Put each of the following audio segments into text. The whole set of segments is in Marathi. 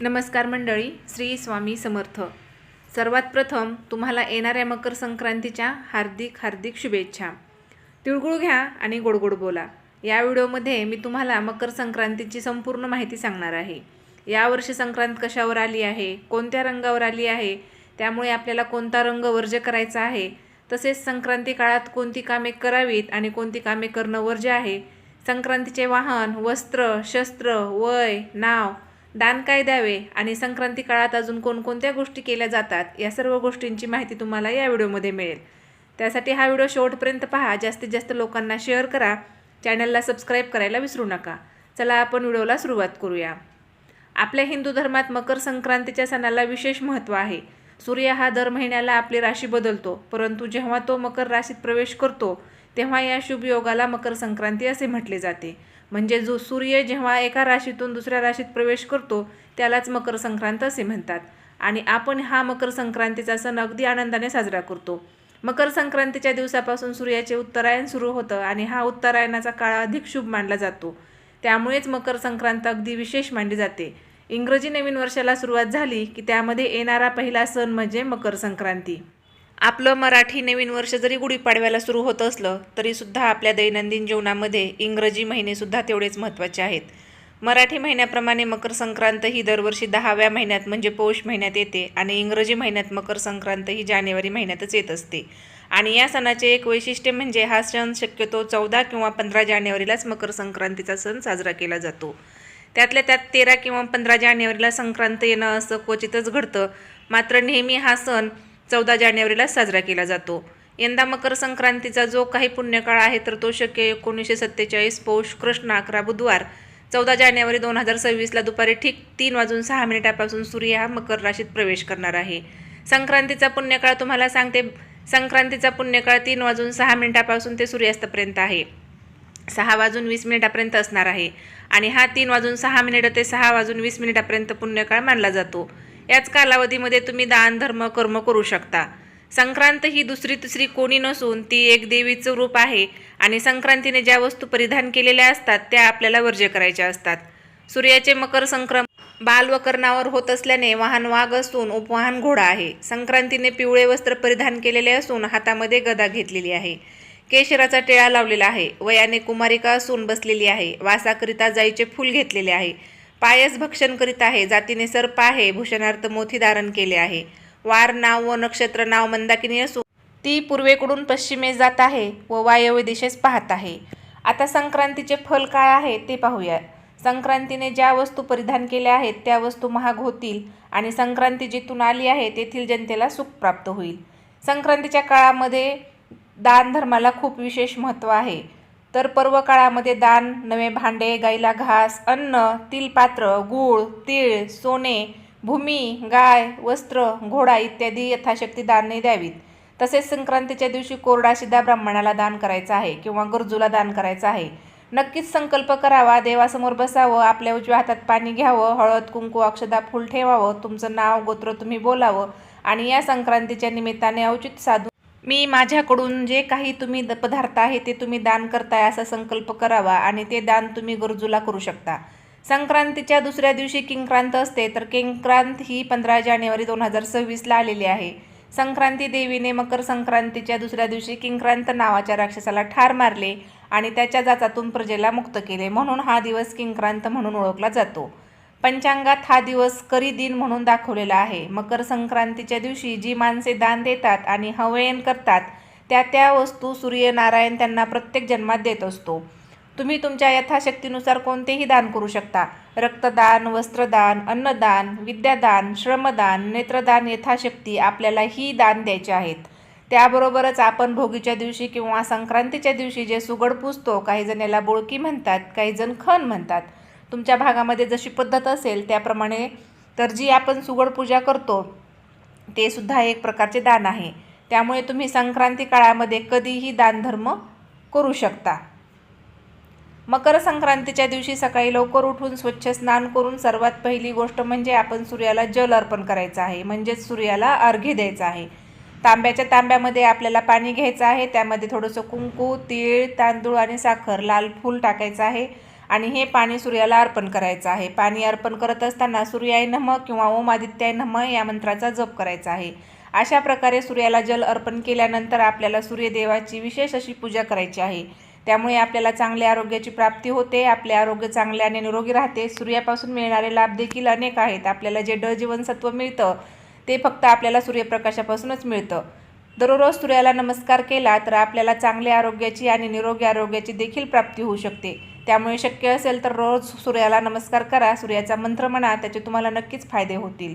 नमस्कार मंडळी श्री स्वामी समर्थ. सर्वात प्रथम तुम्हाला येणाऱ्या मकर संक्रांतीच्या हार्दिक हार्दिक शुभेच्छा. तिळगुळ घ्या आणि गोडगोड बोला. या व्हिडिओमध्ये मी तुम्हाला मकर संक्रांतीची संपूर्ण माहिती सांगणार आहे. यावर्षी संक्रांत कशावर आली आहे कोणत्या रंगावर आली आहे त्यामुळे आपल्याला कोणता रंग वर्ज्य करायचा आहे तसेच संक्रांती काळात कोणती कामे करावीत आणि कोणती कामे करणं वर्ज्य आहे संक्रांतीचे वाहन वस्त्र शस्त्र वय नाव दान काय द्यावे आणि संक्रांती काळात अजून कोणकोणत्या गोष्टी केल्या जातात या सर्व गोष्टींची माहिती तुम्हाला या व्हिडिओमध्ये मिळेल. त्यासाठी हा व्हिडिओ शेवटपर्यंत पहा. जास्तीत जास्त लोकांना शेअर करा. चॅनलला सबस्क्राईब करायला विसरू नका. चला आपण व्हिडिओला सुरुवात करूया. आपल्या हिंदू धर्मात मकर संक्रांतीच्या सणाला विशेष महत्त्व आहे. सूर्य हा दर महिन्याला आपली राशी बदलतो परंतु जेव्हा तो मकर राशीत प्रवेश करतो तेव्हा या शुभ योगाला मकर संक्रांती असे म्हटले जाते. म्हणजे जो सूर्य जेव्हा एका राशीतून दुसऱ्या राशीत प्रवेश करतो त्यालाच मकर संक्रांत असे म्हणतात. आणि आपण हा मकर संक्रांतीचा सण अगदी आनंदाने साजरा करतो. मकर संक्रांतीच्या दिवसापासून सूर्याचे उत्तरायण सुरू होतं आणि हा उत्तरायणाचा काळ अधिक शुभ मानला जातो. त्यामुळेच मकर संक्रांत अगदी विशेष मानली जाते. इंग्रजी नवीन वर्षाला सुरुवात झाली की त्यामध्ये येणारा पहिला सण म्हणजे मकर संक्रांती. आपलं मराठी नवीन वर्ष जरी गुढीपाडव्याला सुरू होत असलं तरीसुद्धा आपल्या दैनंदिन जीवनामध्ये इंग्रजी महिनेसुद्धा तेवढेच महत्त्वाचे आहेत. मराठी महिन्याप्रमाणे मकर संक्रांत ही दरवर्षी दहाव्या महिन्यात म्हणजे पौष महिन्यात येते आणि इंग्रजी महिन्यात मकर संक्रांत ही जानेवारी महिन्यातच येत असते. आणि या सणाचे एक वैशिष्ट्य म्हणजे हा सण शक्यतो चौदा किंवा पंधरा जानेवारीलाच मकर संक्रांतीचा सण साजरा केला जातो. त्यातल्या त्यात तेरा किंवा पंधरा जानेवारीला संक्रांत येणं असं क्वचितच घडतं. मात्र नेहमी हा सण चौदा जानेवारीला साजरा केला जातो. यंदा मकर संक्रांतीचा जो काही पुण्यकाळ आहे तर तो शक्य एकोणीसशे सत्तेचाळीस पौष कृष्ण अकरा बुधवार. चौदा जानेवारी दोन हजार सव्वीसला दुपारी ठीक तीन वाजून सहा मिनिटापासून सूर्य हा मकर राशीत प्रवेश करणार आहे. संक्रांतीचा पुण्यकाळ तुम्हाला सांगते संक्रांतीचा पुण्यकाळ तीन वाजून सहा मिनिटापासून ते सूर्यास्तापर्यंत आहे. सहा वाजून वीस मिनिटापर्यंत असणार आहे. आणि हा तीन वाजून सहा मिनिटं ते सहा वाजून वीस मिनिटापर्यंत पुण्यकाळ मानला जातो. याच कालावधीमध्ये तुम्ही दान धर्म कर्म करू शकता. संक्रांत ही दुसरी तिसरी कोणी नसून ती एक देवीचं रूप आहे आणि संक्रांतीने ज्या वस्तू परिधान केलेल्या असतात त्या आपल्याला वर्ज्य करायच्या असतात. सूर्याचे मकर संक्रम बालवकरणावर होत असल्याने वाहन वाघ असून उपवाहन घोडा आहे. संक्रांतीने पिवळे वस्त्र परिधान केलेले असून हातामध्ये गदा घेतलेली आहे. केशराचा टिळा लावलेला आहे. वयाने कुमारिका असून बसलेली आहे. वासाकरिता जाईचे फूल घेतलेले आहे. पायस भक्षण करीत आहे जातीने सर्प आहे भूषणार्थ मोती धारण केले आहे. वार नाव व नक्षत्र नाव मंदाकिनी असून ती पूर्वेकडून पश्चिमेस जात आहे व वायव्य दिशेस पाहत आहे. आता संक्रांतीचे फल काय आहे ते पाहूया. संक्रांतीने ज्या वस्तू परिधान केल्या आहेत त्या वस्तू महाग होतील आणि संक्रांती जिथून आली आहे तेथील जनतेला सुख प्राप्त होईल. संक्रांतीच्या काळामध्ये दान धर्माला खूप विशेष महत्त्व आहे. तर पर्व काळामध्ये दान नवे भांडे गाईला घास अन्न तिलपात्र गूळ तीळ सोने भूमी गाय वस्त्र घोडा इत्यादी यथाशक्ती दाने द्यावीत. तसेच संक्रांतीच्या दिवशी कोरडा शिदा ब्राह्मणाला दान करायचा आहे किंवा गरजूला दान करायचं आहे. नक्कीच संकल्प करावा देवासमोर बसावं आपल्या उजव्या हातात पाणी घ्यावं हळद कुंकू अक्षदा फुल ठेवावं तुमचं नाव गोत्र तुम्ही बोलावं आणि या संक्रांतीच्या निमित्ताने औचित साधून मी माझ्याकडून जे काही तुम्ही द पदार्थ आहे ते तुम्ही दान करताय असा संकल्प करावा आणि ते दान तुम्ही गरजूला करू शकता. संक्रांतीच्या दुसऱ्या दिवशी किंक्रांत असते तर किंक्रांत ही पंधरा जानेवारी दोन हजार सव्वीसला आलेली आहे. संक्रांती देवीने मकर संक्रांतीच्या दुसऱ्या दिवशी किंक्रांत नावाच्या राक्षसाला ठार मारले आणि त्याच्या जाचातून प्रजेला मुक्त केले म्हणून हा दिवस किंक्रांत म्हणून ओळखला जातो. पंचांगात हा दिवस करी दिन म्हणून दाखवलेला आहे. मकर संक्रांतीच्या दिवशी जी माणसे दान देतात आणि हवयन करतात त्या त्या वस्तू सूर्यनारायण त्यांना प्रत्येक जन्मात देत असतो. तुम्ही तुमच्या यथाशक्तीनुसार कोणतेही दान करू शकता. रक्तदान वस्त्रदान अन्नदान विद्यादान श्रमदान नेत्रदान यथाशक्ती आपल्याला ही दान द्यायचे आहेत. त्याबरोबरच आपण भोगीच्या दिवशी किंवा संक्रांतीच्या दिवशी जे सुगड पुजतो काही जण याला बोळकी म्हणतात काही जण खण म्हणतात. तुमच्या भागामध्ये जशी पद्धत असेल त्याप्रमाणे तर जी आपण सुगड पूजा करतो ते सुद्धा एक प्रकारचे दान आहे. त्यामुळे तुम्ही संक्रांती काळामध्ये कधीही दानधर्म करू शकता. मकर संक्रांतीच्या दिवशी सकाळी लवकर उठून स्वच्छ स्नान करून सर्वात पहिली गोष्ट म्हणजे आपण सूर्याला जल अर्पण करायचं आहे म्हणजेच सूर्याला अर्घ्य द्यायचं आहे. तांब्याच्या तांब्यामध्ये आपल्याला पाणी घ्यायचं आहे त्यामध्ये थोडंसं कुंकू तीळ तांदूळ आणि साखर लाल फूल टाकायचं आहे. आणि हे पाणी सूर्याला अर्पण करायचं आहे. पाणी अर्पण करत असताना सूर्याय नम किंवा ओम आदित्याय नम या मंत्राचा जप करायचा आहे. अशा प्रकारे सूर्याला जल अर्पण केल्यानंतर आपल्याला सूर्यदेवाची विशेष अशी पूजा करायची आहे. त्यामुळे आपल्याला चांगल्या आरोग्याची प्राप्ती होते. आपले आरोग्य चांगले आणि निरोगी राहते. सूर्यापासून मिळणारे लाभ देखील अनेक आहेत. आपल्याला जे ड जीवनसत्व मिळतं ते फक्त आपल्याला सूर्यप्रकाशापासूनच मिळतं. दररोज सूर्याला नमस्कार केला तर आपल्याला चांगल्या आरोग्याची आणि निरोगी आरोग्याची देखील प्राप्ती होऊ शकते. त्यामुळे शक्य असेल तर रोज सूर्याला नमस्कार करा सूर्याचा मंत्र म्हणा त्याचे तुम्हाला नक्कीच फायदे होतील.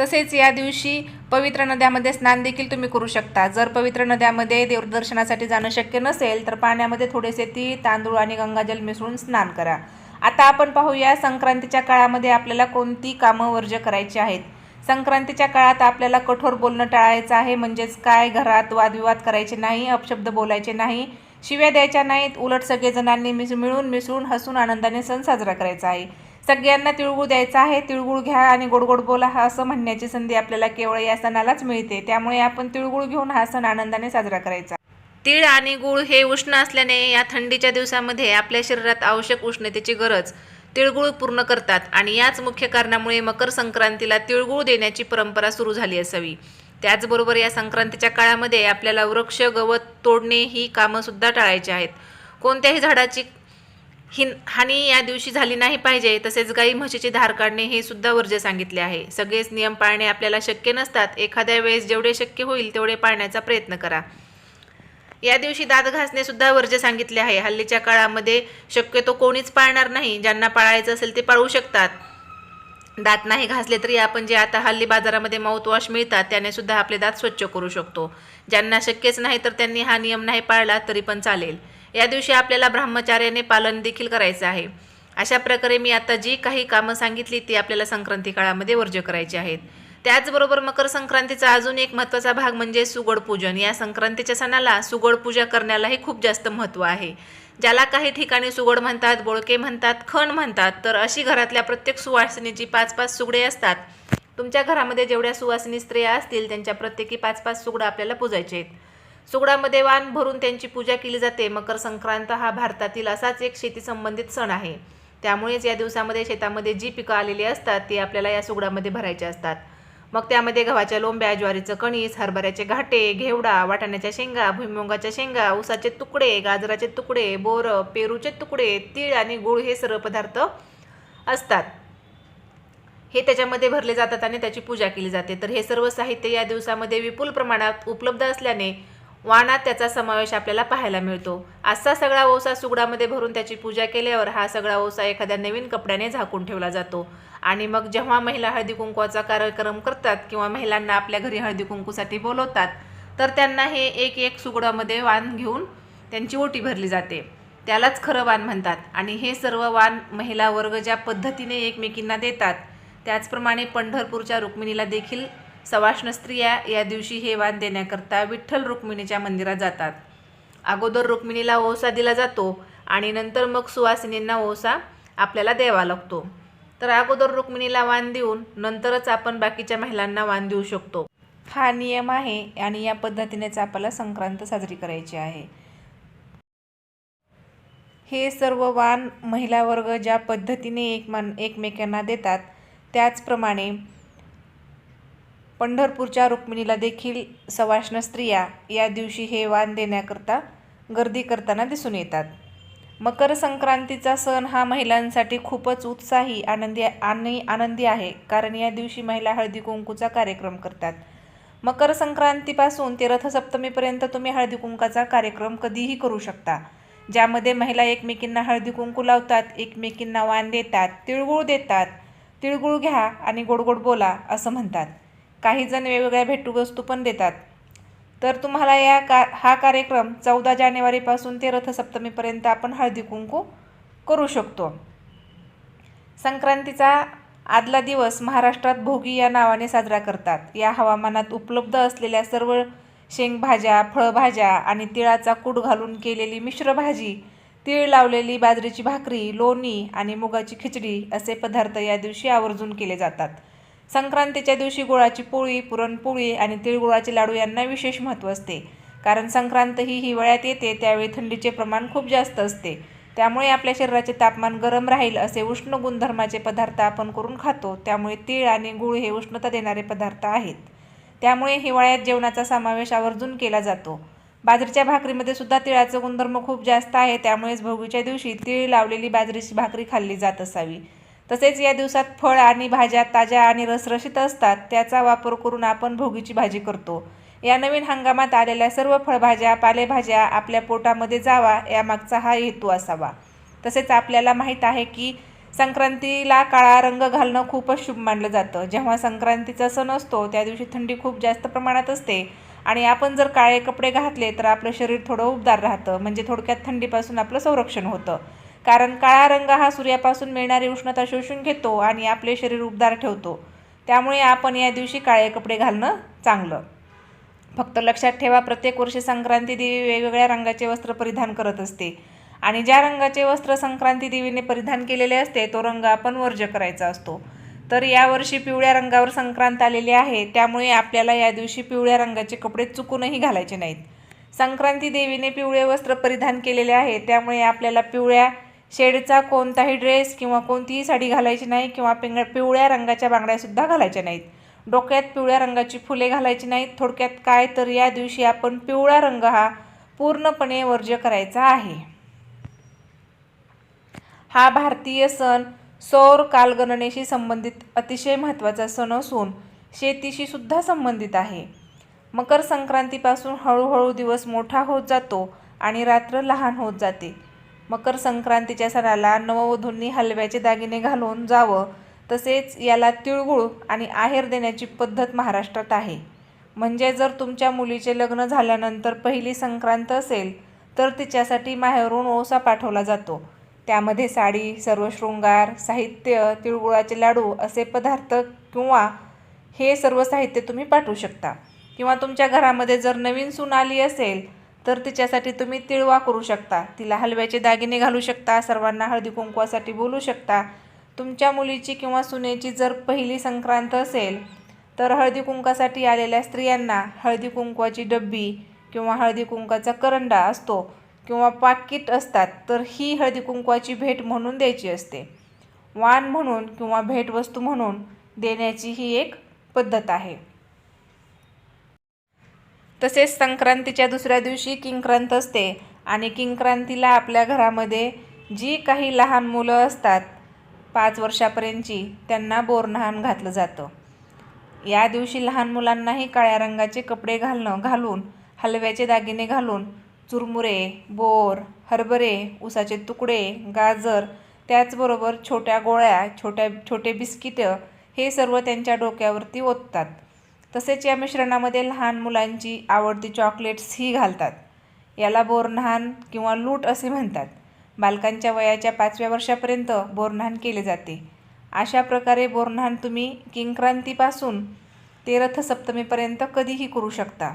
तसेच या दिवशी पवित्र नद्यामध्ये स्नान देखील तुम्ही करू शकता. जर पवित्र नद्यामध्ये देवदर्शनासाठी जाणं शक्य नसेल तर पाण्यामध्ये थोडेसे ती तांदूळ आणि गंगाजल मिसळून स्नान करा. आता आपण पाहूया संक्रांतीच्या काळामध्ये आपल्याला कोणती कामं वर्ज्य करायची आहेत. संक्रांतीच्या काळात आपल्याला कठोर बोलणं टाळायचं आहे म्हणजेच काय घरात वादविवाद करायचे नाही अपशब्द बोलायचे नाही. शिव्या द्यायच्या नाहीत उलट सगळेजणांनी मिस मिळून मिसळून हसून आनंदाने सण साजरा करायचा आहे. सगळ्यांना तिळगुळ द्यायचा आहे तिळगुळ घ्या आणि गोड गोड बोला हा असं म्हणण्याची संधी आपल्याला केवळ या सणालाच मिळते. त्यामुळे आपण तिळगुळ घेऊन हा सण आनंदाने साजरा करायचा. तीळ आणि गुळ हे उष्ण असल्याने या थंडीच्या दिवसामध्ये आपल्या शरीरात आवश्यक उष्णतेची गरज तिळगुळ पूर्ण करतात आणि याच मुख्य कारणामुळे मकर संक्रांतीला तिळगुळ देण्याची परंपरा सुरू झाली असावी. त्याचबरोबर या संक्रांतीच्या काळामध्ये आपल्याला वृक्ष गवत तोडणे ही कामंसुद्धा टाळायची आहेत. कोणत्याही झाडाची हिन हानी या दिवशी झाली नाही पाहिजे तसेच गाई म्हशीची धार काढणे हे सुद्धा वर्ज्य सांगितले आहे. सगळेच नियम पाळणे आपल्याला शक्य नसतात. एखाद्या वेळेस जेवढे शक्य होईल तेवढे पाळण्याचा प्रयत्न करा. या दिवशी दात घासणे सुद्धा वर्ज्य सांगितले आहे. हल्लीच्या काळामध्ये शक्यतो कोणीच पाळणार नाही. ज्यांना पाळायचं असेल ते पाळू शकतात. दात नाही घासले तरी आपण जे आता हल्ली बाजारामध्ये माउथवॉश मिळतात त्याने सुद्धा आपले दात स्वच्छ करू शकतो. ज्यांना शक्यच नाही तर त्यांनी हा नियम नाही पाळला तरी पण चालेल. या दिवशी आपल्याला ब्रह्मचार्याने पालन देखील करायचं आहे. अशा प्रकारे मी आता जी काही कामं सांगितली ती आपल्याला संक्रांती काळामध्ये वर्ज्य करायची आहेत. त्याचबरोबर मकर संक्रांतीचा अजून एक महत्त्वाचा भाग म्हणजे सुगड पूजन. या संक्रांतीच्या सणाला सुगड पूजा करण्यालाही खूप जास्त महत्त्व आहे. ज्याला काही ठिकाणी सुगड म्हणतात बोळके म्हणतात खण म्हणतात तर अशी घरातल्या प्रत्येक सुवासिनीची पाच पाच सुगडे असतात तुमच्या घरामध्ये जेवढ्या सुवासिनी स्त्रिया असतील त्यांच्या प्रत्येकी पाच पाच सुगडं आपल्याला पूजायचे आहेत. सुगडामध्ये वाण भरून त्यांची पूजा केली जाते. मकर संक्रांत हा भारतातील असाच एक शेती संबंधित सण आहे. त्यामुळेच या दिवसामध्ये शेतामध्ये जी पिकं आलेली असतात ती आपल्याला या सुगडामध्ये भरायची असतात. मग त्यामध्ये गव्हाच्या लोंब्या ज्वारीचं कणीस हरभऱ्याचे घाटे घेवडा वाटाण्याच्या शेंगा भुईमुगाच्या शेंगा ऊसाचे तुकडे गाजराचे तुकडे बोरं पेरूचे तुकडे तीळ आणि गूळ हे सर्व पदार्थ असतात. हे त्याच्यामध्ये भरले जातात आणि त्याची पूजा केली जाते. तर हे सर्व साहित्य या दिवसामध्ये विपुल प्रमाणात उपलब्ध असल्याने वाणात त्याचा समावेश आपल्याला पाहायला मिळतो. असा सगळा ओसा सुगडामध्ये भरून त्याची पूजा केल्यावर हा सगळा ओसा एखाद्या नवीन कपड्याने झाकून ठेवला जातो. आणि मग जेव्हा महिला हळदी कुंकवाचा कार्यक्रम करतात किंवा महिलांना आपल्या घरी हळदी कुंकूसाठी बोलवतात तर त्यांना हे एक एक सुगडामध्ये वाण घेऊन त्यांची ओटी भरली जाते. त्यालाच खरं वाण म्हणतात. आणि हे सर्व वाण महिला वर्ग ज्या पद्धतीने एकमेकींना देतात त्याचप्रमाणे पंढरपूरच्या रुक्मिणीला देखील सवाष्ण स्त्रिया या दिवशी हे वाण देण्याकरता विठ्ठल रुक्मिणीच्या मंदिरात जातात. अगोदर रुक्मिणीला ओसा दिला जातो आणि नंतर मग सुवासिनींना ओसा आपल्याला द्यावा लागतो. तर अगोदर रुक्मिणीला वाण देऊन नंतरच आपण बाकीच्या महिलांना वाण देऊ शकतो. हा नियम आहे आणि या पद्धतीनेच आपल्याला संक्रांत साजरी करायची आहे. हे सर्व वाण महिला वर्ग ज्या पद्धतीने एकमान एकमेकांना देतात त्याचप्रमाणे पंढरपूरच्या रुक्मिणीला देखील सवाष्ण स्त्रिया या दिवशी हे वाण देण्याकरता गर्दी करताना दिसून येतात. मकर संक्रांतीचा सण हा महिलांसाठी खूपच उत्साही आनंदी आणि आनंदी आहे कारण या दिवशी महिला हळदी कुंकूचा कार्यक्रम करतात. मकर संक्रांतीपासून ते रथसप्तमीपर्यंत तुम्ही हळदी कुंकाचा कार्यक्रम कधीही करू शकता ज्यामध्ये महिला एकमेकींना हळदी कुंकू लावतात एकमेकींना वाण देतात तिळगुळ देतात तिळगुळ घ्या आणि गोड गोड बोला असं म्हणतात. काही जण वेगवेगळ्या भेटवस्तू पण देतात. तर तुम्हाला या का हा कार्यक्रम चौदा जानेवारीपासून ते रथसप्तमीपर्यंत आपण हळदी कुंकू करू शकतो. संक्रांतीचा आदला दिवस महाराष्ट्रात भोगी या नावाने साजरा करतात. या हवामानात उपलब्ध असलेल्या सर्व शेंगभाज्या फळभाज्या आणि तिळाचा कूट घालून केलेली मिश्र भाजी तीळ लावलेली बाजरीची भाकरी लोणी आणि मुगाची खिचडी असे पदार्थ या दिवशी आवर्जून केले जातात. संक्रांतीच्या दिवशी गुळाची पोळी पुरणपोळी आणि तिळगुळाचे लाडू यांना विशेष महत्त्व असते. कारण संक्रांत ही हिवाळ्यात येते त्यावेळी थंडीचे प्रमाण खूप जास्त असते. त्यामुळे आपल्या शरीराचे तापमान गरम राहील असे उष्ण गुणधर्माचे पदार्थ आपण करून खातो. त्यामुळे तीळ आणि गूळ हे उष्णता देणारे पदार्थ आहेत. त्यामुळे हिवाळ्यात जेवणाचा समावेश आवर्जून केला जातो. बाजरीच्या भाकरीमध्ये सुद्धा तिळाचं गुणधर्म खूप जास्त आहे. त्यामुळेच भोगीच्या दिवशी तीळ लावलेली बाजरीची भाकरी खाल्ली जात असावी. तसेच या दिवसात फळ आणि भाज्या ताज्या आणि रसरशीत असतात त्याचा वापर करून आपण भोगीची भाजी करतो. या नवीन हंगामात आलेल्या सर्व फळभाज्या पालेभाज्या आपल्या पोटामध्ये जावा यामागचा हा हेतू असावा. तसेच आपल्याला माहीत आहे की संक्रांतीला काळा रंग घालणं खूपच शुभ मानलं जातं. जेव्हा संक्रांतीचा सण असतो त्या दिवशी थंडी खूप जास्त प्रमाणात असते आणि आपण जर काळे कपडे घातले तर आपलं शरीर थोडं उबदार राहतं. म्हणजे थोडक्यात थंडीपासून आपलं संरक्षण होतं. कारण काळा रंग हा सूर्यापासून मिळणारी उष्णता शोषून घेतो आणि आपले शरीर उबदार ठेवतो. त्यामुळे आपण या दिवशी काळे कपडे घालणं चांगलं. फक्त लक्षात ठेवा प्रत्येक वर्षी संक्रांती देवी वेगवेगळ्या रंगाचे वस्त्र परिधान करत असते. आणि ज्या रंगाचे वस्त्र संक्रांती देवीने परिधान केलेले असते तो रंग आपण वर्ज्य करायचा असतो. तर यावर्षी पिवळ्या रंगावर संक्रांत आलेली आहे त्यामुळे आपल्याला या दिवशी पिवळ्या रंगाचे कपडे चुकूनही घालायचे नाहीत. संक्रांती देवीने पिवळे वस्त्र परिधान केलेले आहे त्यामुळे आपल्याला पिवळ्या शेडचा कोणताही ड्रेस किंवा कोणतीही साडी घालायची नाही किंवा पिंग पिवळ्या रंगाच्या बांगड्यासुद्धा घालायच्या नाहीत. डोक्यात पिवळ्या रंगाची फुले घालायची नाहीत. थोडक्यात काय तर या दिवशी आपण पिवळा रंग हा पूर्णपणे वर्ज्य करायचा आहे. हा भारतीय सण सौर कालगणनेशी संबंधित अतिशय महत्त्वाचा सण असून शेतीशी सुद्धा संबंधित आहे. मकर संक्रांतीपासून हळूहळू दिवस मोठा होत जातो आणि रात्र लहान होत जाते. मकर संक्रांतीच्या सणाला नववधूंनी हलव्याचे दागिने घालून जावं तसेच याला तिळगुळ आणि आहेर देण्याची पद्धत महाराष्ट्रात आहे. म्हणजे जर तुमच्या मुलीचे लग्न झाल्यानंतर पहिली संक्रांत असेल तर तिच्यासाठी माहेरून ओसा पाठवला जातो. त्यामध्ये साडी सर्व शृंगार साहित्य तिळगुळाचे लाडू असे पदार्थ किंवा हे सर्व साहित्य तुम्ही पाठवू शकता. किंवा तुमच्या घरामध्ये जर नवीन सून आली असेल तर तिच्यासाठी तुम्ही तिळवा करू शकता. तिला हलव्याचे दागिने घालू शकता. सर्वांना हळदी कुंकवासाठी बोलू शकता. तुमच्या मुलीची किंवा सुनेची जर पहिली संक्रांत असेल तर हळदी कुंकासाठी आलेल्या स्त्रियांना हळदी कुंकवाची डब्बी किंवा हळदी कुंकाचा करंडा असतो किंवा पाकिट असतात तर ही हळदी कुंकवाची भेट म्हणून द्यायची असते. वाण म्हणून किंवा भेटवस्तू म्हणून देण्याची ही एक पद्धत आहे. तसेच संक्रांतीच्या दुसऱ्या दिवशी किंक्रांत असते आणि किंक्रांतीला आपल्या घरामध्ये जी काही लहान मुलं असतात पाच वर्षापर्यंतची त्यांना बोरनहाण घातलं जातं. या दिवशी लहान मुलांनाही काळ्या रंगाचे कपडे घालणं घालून हलव्याचे दागिने घालून चुरमुरे बोर हरभरे उसाचे तुकडे गाजर त्याचबरोबर छोट्या गोळ्या छोट्या छोटे बिस्किटं हे सर्व त्यांच्या डोक्यावरती ओततात. तसेच या मिश्रणामध्ये लहान मुलांची आवडती चॉकलेट्सही घालतात. याला बोरनहान किंवा लूट असे म्हणतात. बालकांच्या वयाच्या पाचव्या वर्षापर्यंत बोरनहाण केले जाते. अशा प्रकारे बोरनहान तुम्ही किंक्रांतीपासून ते रथसप्तमीपर्यंत कधीही करू शकता.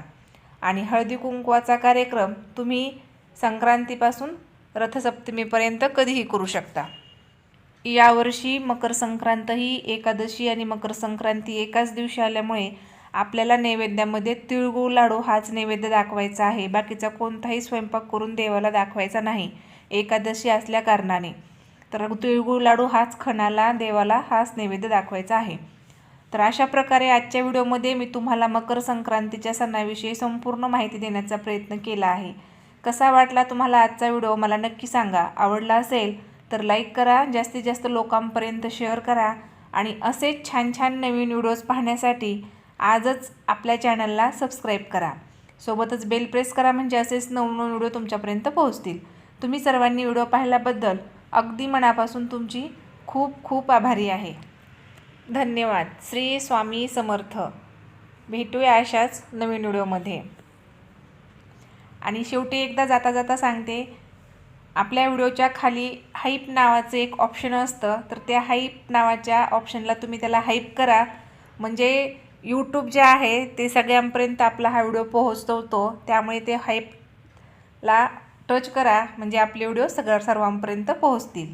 आणि हळदी कुंकवाचा कार्यक्रम तुम्ही संक्रांतीपासून रथसप्तमीपर्यंत कधीही करू शकता. यावर्षी मकर संक्रांत ही एकादशी आणि मकर संक्रांती एकाच दिवशी आल्यामुळे आपल्याला नैवेद्यामध्ये तिळगुळ लाडू हाच नैवेद्य दाखवायचा आहे. बाकीचा कोणताही स्वयंपाक करून देवाला दाखवायचा नाही. एकादशी असल्या कारणाने. तर तिळगुळ लाडू हाच खणाला देवाला हाच नैवेद्य दाखवायचा आहे. तर अशा प्रकारे आजच्या व्हिडिओमध्ये मी तुम्हाला मकर संक्रांतीच्या सणाविषयी संपूर्ण माहिती देण्याचा प्रयत्न केला आहे. कसा वाटला तुम्हाला आजचा व्हिडिओ मला नक्की सांगा. आवडला असेल तर लाईक करा जास्तीत जास्त लोकांपर्यंत शेअर करा आणि असेच छान छान नवीन व्हिडिओज पाहण्यासाठी आजच आपल्या चॅनलला सबस्क्राईब करा. सोबतच बेल प्रेस करा म्हणजे असेच नवनवीन व्हिडिओ तुमच्यापर्यंत पोहोचतील. तुम्ही सर्वांनी व्हिडिओ पाहिल्याबद्दल अगदी मनापासून तुमची खूप खूप आभारी आहे. धन्यवाद. श्री स्वामी समर्थ. भेटूया अशाच नवीन व्हिडिओमध्ये आणि शेवटी एकदा जाता जाता सांगते आपल्या व्हिडिओच्या खाली हाईप नावाचं एक ऑप्शन असतं तर त्या हाईप नावाच्या ऑप्शनला तुम्ही त्याला हाईप करा. म्हणजे यूट्यूब जे आहे ते सगळ्यांपर्यंत आपला हा व्हिडिओ पोहोचवतो. त्यामुळे ते हाईपला टच करा. म्हणजे आपले व्हिडिओ सगळ्या सर्वांपर्यंत पोहोचतील.